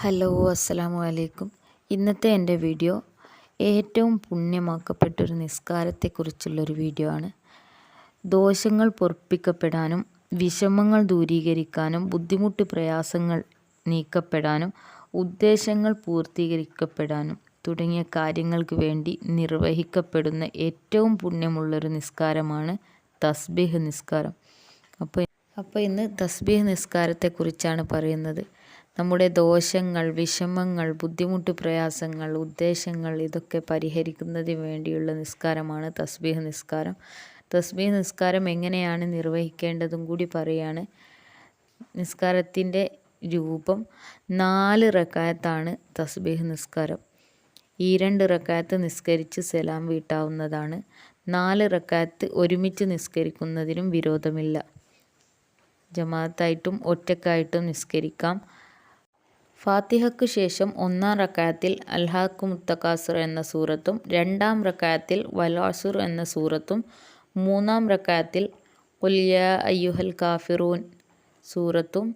Hello അസ്സലാമു അലൈക്കും ഇന്നത്തെ എന്റെ വീഡിയോ ഏറ്റവും പുണ്യമാക്കപ്പെട്ടൊരു നിസ്കാരത്തെക്കുറിച്ചുള്ളൊരു വീഡിയോ ആണ്. ദോഷങ്ങൾ പൊറപ്പിക്കപ്പെടാനും വിഷമങ്ങൾ ദൂരീകരിക്കാനും ബുദ്ധിമുട്ട് പ്രയാസങ്ങൾ നീക്കപ്പെടാനും ഉദ്ദേശങ്ങൾ പൂർത്തീകരിക്കപ്പെടാനും തുടങ്ങിയ കാര്യങ്ങൾക്ക് വേണ്ടി നിർവഹിക്കപ്പെടുന്ന ഏറ്റവും പുണ്യമുള്ളൊരു നിസ്കാരമാണ് തസ്ബീഹ് നിസ്കാരം. അപ്പോൾ അപ്പോൾ ഇന്ന് തസ്ബീഹ് നിസ്കാരത്തെക്കുറിച്ചാണ് പറയുന്നത്. നമ്മുടെ ദോഷങ്ങൾ വിഷമങ്ങൾ ബുദ്ധിമുട്ട് പ്രയാസങ്ങൾ ഉദ്ദേശങ്ങൾ ഇതൊക്കെ പരിഹരിക്കുന്നതിന് വേണ്ടിയുള്ള നിസ്കാരമാണ് തസ്ബീഹ് നിസ്കാരം. തസ്ബീഹ് നിസ്കാരം എങ്ങനെയാണ് നിർവഹിക്കേണ്ടതും കൂടി പറയുകയാണ് നിസ്കാരത്തിന്റെ രൂപം നാല് റക്കായത്താണ് തസ്ബീഹ് നിസ്കാരം. ഈ രണ്ട് റക്കായത്ത് നിസ്കരിച്ച് സലാം വീട്ടാവുന്നതാണ്. നാല് റക്കായത്ത് ഒരുമിച്ച് നിസ്കരിക്കുന്നതിനും വിരോധമില്ല. ജമാഅത്തായിട്ടും ഒറ്റക്കായിട്ടും നിസ്കരിക്കാം. ഫാത്തിഹയ്ക്ക് ശേഷം ഒന്നാം റക്കായത്തിൽ അൽഹാഖു മുത്തക്കാസുർ എന്ന സൂറത്തും രണ്ടാം റക്കായത്തിൽ വലാസുർ എന്ന സൂറത്തും മൂന്നാം റക്കായത്തിൽ ഉല്യ അയ്യുഹൽ കാഫിറൂൻ സൂറത്തും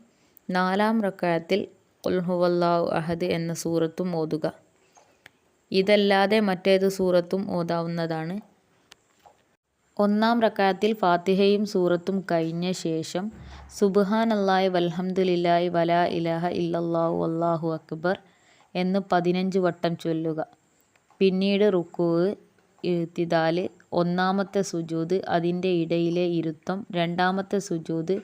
നാലാം റക്കായത്തിൽ ഉൽഹുവല്ലാഹു അഹദ് എന്ന സൂറത്തും ഓതുക. ഇതല്ലാതെ മറ്റേത് സൂറത്തും ഓതാവുന്നതാണ്. ഒന്നാം റക്കായത്തിൽ ഫാത്തിഹയും സൂറത്തും കഴിഞ്ഞ ശേഷം സുബ്ഹാനല്ലാഹി വൽഹംദുലില്ലാഹി വലാ ഇലഹ ഇല്ലല്ലാഹു അള്ളാഹു അക്ബർ എന്ന് പതിനഞ്ച് വട്ടം ചൊല്ലുക. പിന്നീട് റുക്കുവ് ഇഴ്തിദാൽ ഒന്നാമത്തെ സുജൂത് അതിന്റെ ഇടയിലെ ഇരുത്തം രണ്ടാമത്തെ സുജൂത്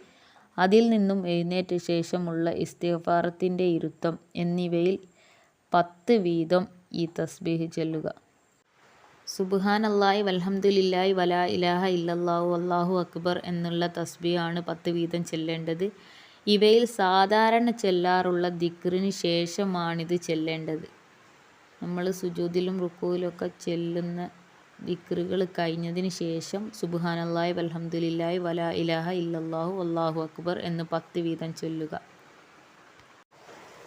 അതിൽ നിന്നും എഴുന്നേറ്റ ശേഷമുള്ള ഇസ്തിഗ്ഫാറത്തിന്റെ ഇരുത്തം എന്നിവയിൽ പത്ത് വീതം ഈ തസ്ബീഹ് ചൊല്ലുക. സുബ്ഹാനല്ലാഹി വൽഹംദുലില്ലാഹി വലാ ഇലാഹ ഇല്ലല്ലാഹു അല്ലാഹു അക്ബർ എന്നുള്ള തസ്ബിയാണ് പത്ത് വീതം ചെല്ലേണ്ടത്. ഇവയിൽ സാധാരണ ചെല്ലാറുള്ള ദിക്റിന് ശേഷമാണിത് ചെല്ലേണ്ടത്. നമ്മൾ സുജൂതിലും റുക്കുവിലൊക്കെ ചെല്ലുന്ന ദിക്റുകൾ കഴിഞ്ഞതിന് ശേഷം സുബ്ഹാനല്ലാഹി വൽഹംദുലില്ലാഹി വലാ ഇലാഹ ഇല്ലല്ലാഹു അല്ലാഹു അക്ബർ എന്ന് പത്ത് വീതം ചൊല്ലുക.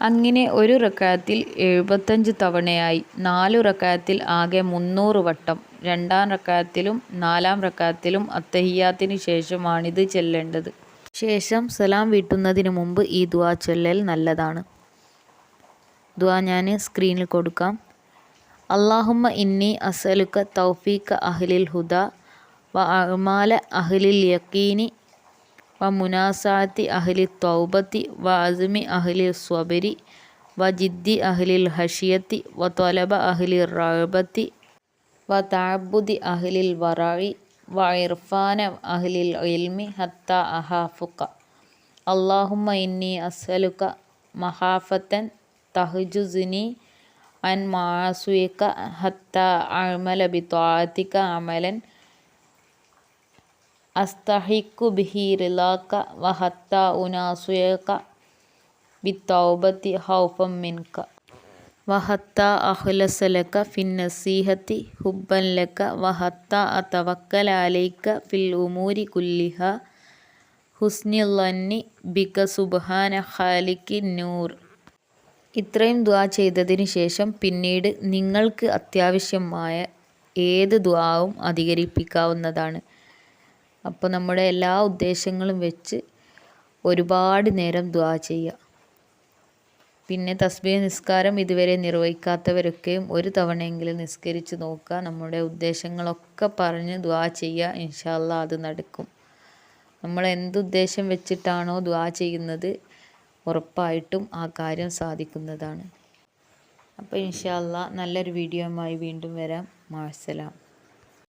അങ്ങനെ ഒരു റക്കായത്തിൽ എഴുപത്തഞ്ച് തവണയായി. നാലു റക്കായത്തിൽ ആകെ മുന്നൂറ് വട്ടം. രണ്ടാം റക്കായത്തിലും നാലാം റക്കായത്തിലും അത്തഹിയാത്തിന് ശേഷമാണിത് ചെല്ലേണ്ടത്. ശേഷം സലാം വീട്ടുന്നതിന് മുമ്പ് ഈ ദുആ ചൊല്ലൽ നല്ലതാണ്. ദുആ ഞാൻ സ്ക്രീനിൽ കൊടുക്കാം. അള്ളാഹുമ്മ ഇന്നി അസലുക്ക തൗഫീഖ അഹ്ലിൽ ഹുദ വ അമാല അഹ്ലിൽ യക്കീനി വ മുനാസാത്തി അഹ്ലി തൗബത്തി വ അസ്മി അഹ്ലി സ്വബരി വ ജിദ്ദി അഹ്ലിൽ ഹഷിയത്തി വ തൊലബ അഹ്ലി റബത്തി വ താബുദി അഹ്ലിൽ വറായി വ ഇർഫാന അഹ്ലിൽ ഇൽമി ഹത്ത അഹാഫുക്ക. അള്ളാഹുമ്മ ഇന്നി അസ്അലുക മഹാഫത്തൻ തഹജുസിനി അൻ മാസുയക്ക ഹത്ത അമല ബി ത്വാത്തിക അമലൻ അസ്തഹിക്കു ബിഹി റിലാക്ക വഹത്ത ഉനാസുയക ബിത്തൗബത്തി ഹൗഫം മിൻക. വഹത്ത അഹുലസലക ഫിന്നസീഹത്തി ഹുബ്ബൻ ലക വഹത്ത അതവക്കല അലൈക ഫിൽ ഉമൂരി കുല്ലിഹ ഹുസ്നില്ലന്നി ബിക സുബ്ഹാന ഖാലിക്ക് നൂർ. ഇത്രയും ദുആ ചെയ്തതിന് ശേഷം പിന്നീട് നിങ്ങൾക്ക് അത്യാവശ്യമായ ഏത് ദ്വാവും അധികരിപ്പിക്കാവുന്നതാണ്. അപ്പോൾ നമ്മുടെ എല്ലാ ഉദ്ദേശങ്ങളും വെച്ച് ഒരുപാട് നേരം ദ്വാ ചെയ്യുക. പിന്നെ തസ്ബീഹ് നിസ്കാരം ഇതുവരെ നിർവഹിക്കാത്തവരൊക്കെയും ഒരു തവണയെങ്കിലും നിസ്കരിച്ച് നോക്കുക. നമ്മുടെ ഉദ്ദേശങ്ങളൊക്കെ പറഞ്ഞ് ദ്വാ ചെയ്യുക. ഇൻഷാല്ല അത് നടക്കും. നമ്മൾ എന്തുദ്ദേശം വെച്ചിട്ടാണോ ദ്വാ ചെയ്യുന്നത് ഉറപ്പായിട്ടും ആ കാര്യം സാധിക്കുന്നതാണ്. അപ്പോൾ ഇൻഷാല്ല നല്ലൊരു വീഡിയോയുമായി വീണ്ടും വരാം. മാസലാം